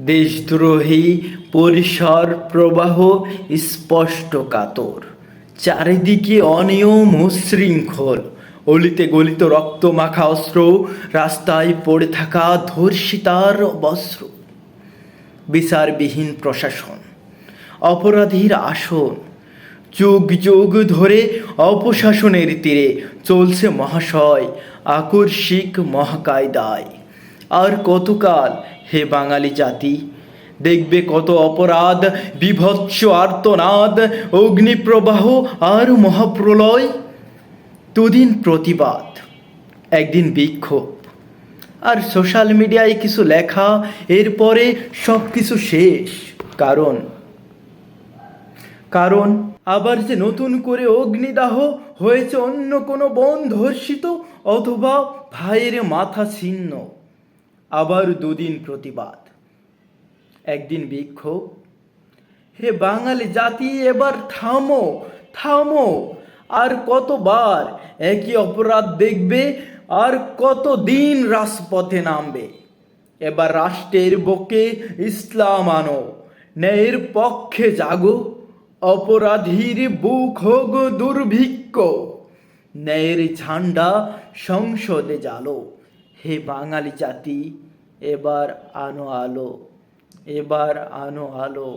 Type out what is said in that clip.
দেশদ্রোহী পরিসর প্রবাহ স্পষ্ট কাতর। চারিদিকে অনিয়ম উশৃঙ্খল অলিতে গলিত রক্ত মাখা অস্ত্র, রাস্তায় পড়ে থাকা ধর্ষিতার বস্ত্র। বিচারবিহীন প্রশাসন, অপরাধীর আসন। যুগ যুগ ধরে অপশাসনের তীরে চলছে মহাশয় আকর্ষিক মহাকায়দায়। আর কতকাল হে বাঙালি জাতি? দেখবে কত অপরাধ, বিভৎস আর্তনাদ, অগ্নিপ্রবাহ আর মহাপ্রলয়। দুদিন প্রতিবাদ, একদিন বিক্ষোভ। আর সোশ্যাল মিডিয়ায় কিছু লেখা, এরপরে সব কিছু শেষ। কারণ কারণ আবার যে নতুন করে অগ্নিদাহ হয়েছে অন্য কোনো বন ধর্ষিত অথবা ভাইয়ের মাথা ছিন্ন। আবার দুদিন প্রতিবাদ। একদিন বিক্ষোভ হে বাঙালি জাতি, এবার থামো থামো। আর কতবার একই অপরাধ দেখবে, আর কত দিন রাজপথে নামবে। এবার রাষ্ট্রের বুকে ইসলাম আনো, ন্যায়ের পক্ষে জাগো। অপরাধীর বুক হোক দুর্ভিক্ষ, ন্যায়ের ঝান্ডা সংসদে জালো হে বাঙালি জাতি এবার আনো আলো এবার আনো আলো।